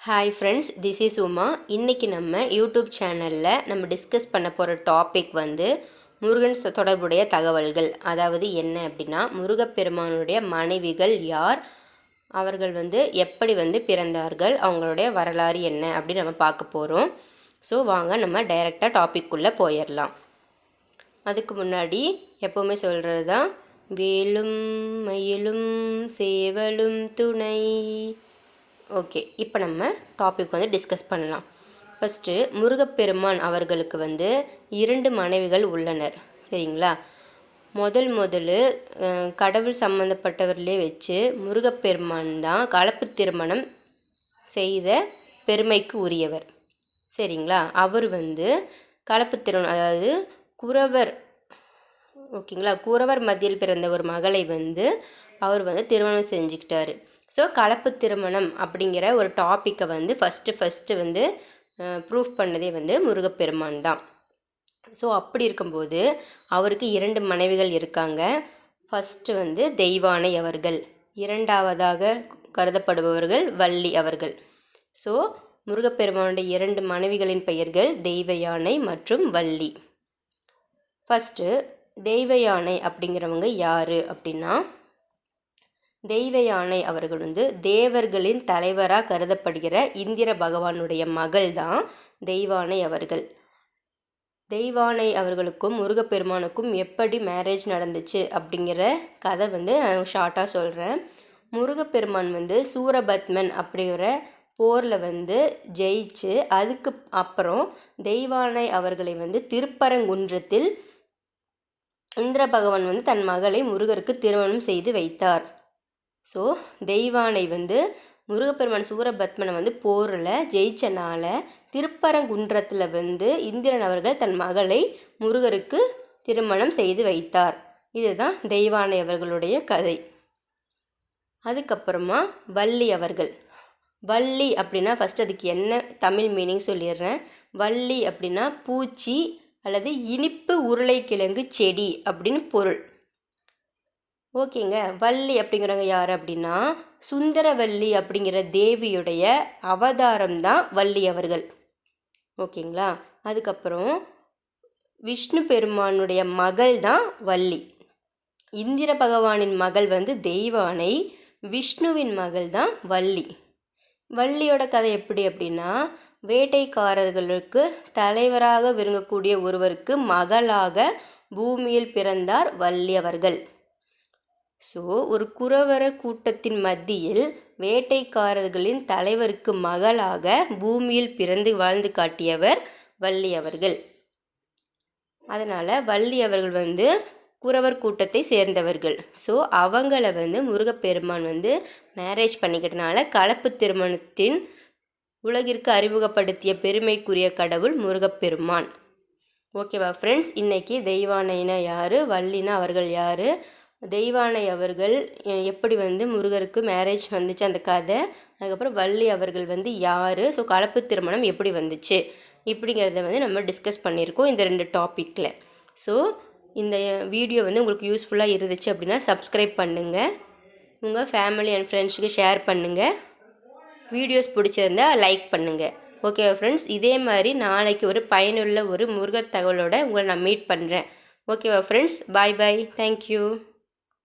Hi friends this is Uma இன்றைக்கி நம்ம YouTube சேனலில் நம்ம டிஸ்கஸ் பண்ண போகிற டாபிக் வந்து முருகன் தொடர்புடைய தகவல்கள். அதாவது என்ன அப்படின்னா முருகப்பெருமானுடைய மனைவிகள் யார்? அவர்கள் வந்து எப்படி வந்து பிறந்தார்கள்? அவங்களுடைய வரலாறு என்ன அப்படின்னு நம்ம பார்க்க போகிறோம் ஸோ வாங்க நம்ம டைரெக்டாக டாபிக்குள்ளே போயிடலாம் அதுக்கு முன்னாடி எப்போவுமே சொல்கிறது தான் வேலும் மயிலும் சேவலும் துணை. ஓகே இப்போ நம்ம டாபிக் வந்து டிஸ்கஸ் பண்ணலாம். ஃபஸ்ட்டு முருகப்பெருமான் அவர்களுக்கு வந்து இரண்டு மனைவிகள் உள்ளனர். சரிங்களா? முதல் முதல் கடவுள் சம்மந்தப்பட்டவர்களே வச்சு முருகப்பெருமான் தான் கலப்பு திருமணம் செய்த பெருமைக்கு உரியவர். சரிங்களா? அவர் வந்து கலப்பு திருமணம் அதாவது குறவர் ஓகேங்களா? குறவர் மத்தியில் பிறந்த ஒரு மகளை வந்து அவர் வந்து திருமணம் செஞ்சுக்கிட்டாரு. ஸோ கலப்பு திருமணம் அப்படிங்கிற ஒரு டாப்பிக்கை வந்து ஃபஸ்ட்டு ஃபஸ்ட்டு வந்து ப்ரூஃப் பண்ணதே வந்து முருகப்பெருமான் தான். ஸோ அப்படி இருக்கும்போது அவருக்கு இரண்டு மனைவிகள் இருக்காங்க. ஃபஸ்ட்டு வந்து தெய்வானை அவர்கள் இரண்டாவதாக கருதப்படுபவர்கள் வள்ளி அவர்கள். ஸோ முருகப்பெருமானுடைய இரண்டு மனைவிகளின் பெயர்கள் தெய்வ யானை மற்றும் வள்ளி. ஃபஸ்ட்டு தெய்வ யானை அப்படிங்கிறவங்க யார் அப்படின்னா தெய்வ யானை அவர்கள் வந்து தேவர்களின் தலைவராக கருதப்படுகிற இந்திர பகவானுடைய மகள் தான் தெய்வானை அவர்கள். தெய்வானை அவர்களுக்கும் முருகப்பெருமானுக்கும் எப்படி மேரேஜ் நடந்துச்சு அப்படிங்கிற கதை வந்து ஷார்ட்டாக சொல்கிறேன் முருகப்பெருமான் வந்து சூரபத்மன் அப்படிங்கிற போரில் வந்து ஜெயிச்சு அதுக்கு அப்புறம் தெய்வானை அவர்களை வந்து திருப்பரங்குன்றத்தில் இந்திர பகவான் வந்து தன் மகளை முருகருக்கு திருமணம் செய்து வைத்தார். ஸோ தெய்வானை வந்து முருகப்பெருமான் சூரபத்மனை வந்து போரில் ஜெயிச்சனால திருப்பரங்குன்றத்தில் வந்து இந்திரன் அவர்கள் தன் மகளை முருகருக்கு திருமணம் செய்து வைத்தார். இதுதான் தெய்வானை அவர்களுடைய கதை. அதுக்கப்புறமா வள்ளி அவர்கள். வள்ளி அப்படின்னா ஃபஸ்ட் அதுக்கு என்ன தமிழ் மீனிங் சொல்லிடுறேன். வள்ளி அப்படின்னா பூச்சி அல்லது இனிப்பு உருளைக்கிழங்கு செடி அப்படின்னு பொருள். ஓகேங்க. வள்ளி அப்படிங்கிறவங்க யார் அப்படின்னா சுந்தரவல்லி அப்படிங்கிற தேவியுடைய அவதாரம் தான் வள்ளி அவர்கள். ஓகேங்களா? அதுக்கப்புறம் விஷ்ணு பெருமானுடைய மகள் தான் வள்ளி. இந்திர பகவானின் மகள் வந்து தெய்வானை விஷ்ணுவின் மகள் தான் வள்ளி. வள்ளியோட கதை எப்படி அப்படின்னா வேட்டைக்காரர்களுக்கு தலைவராக விருங்கக்கூடிய ஒருவருக்கு மகளாக பூமியில் பிறந்தார் வள்ளி அவர்கள். ஸோ ஒரு குறவர கூட்டத்தின் மத்தியில் வேட்டைக்காரர்களின் தலைவருக்கு மகளாக பூமியில் பிறந்து வாழ்ந்து காட்டியவர் வள்ளி அவர்கள். அதனால் வள்ளி அவர்கள் வந்து குறவர் கூட்டத்தை சேர்ந்தவர்கள். ஸோ அவங்கள வந்து முருகப்பெருமான் வந்து மேரேஜ் பண்ணிக்கிட்டனால கலப்பு திருமணத்தின் உலகிற்கு அறிமுகப்படுத்திய பெருமைக்குரிய கடவுள் முருகப்பெருமான். ஓகேவா ஃப்ரெண்ட்ஸ் இன்றைக்கி தெய்வானைனா யார் வள்ளினா அவர்கள் யார் தெய்வானை அவர்கள் எப்படி வந்து முருகருக்கு மேரேஜ் வந்துச்சு அந்த கதை அதுக்கப்புறம் வள்ளி அவர்கள் வந்து யார் ஸோ கலப்பு திருமணம் எப்படி வந்துச்சு இப்படிங்கிறத வந்து நம்ம டிஸ்கஸ் பண்ணியிருக்கோம் இந்த ரெண்டு டாப்பிக்கில் ஸோ இந்த வீடியோ வந்து உங்களுக்கு யூஸ்ஃபுல்லாக இருந்துச்சு அப்படின்னா சப்ஸ்கிரைப் பண்ணுங்கள் உங்கள் ஃபேமிலி அண்ட் ஃப்ரெண்ட்ஸுக்கு ஷேர் பண்ணுங்கள் வீடியோஸ் பிடிச்சிருந்தா லைக் பண்ணுங்கள் ஓகே ஃப்ரெண்ட்ஸ் இதே மாதிரி நாளைக்கு ஒரு பயனுள்ள ஒரு முருகர் தகவலோட உங்களை நான் மீட் பண்ணுறேன் ஓகேவா ஃப்ரெண்ட்ஸ் பாய் பாய் தேங்க்யூ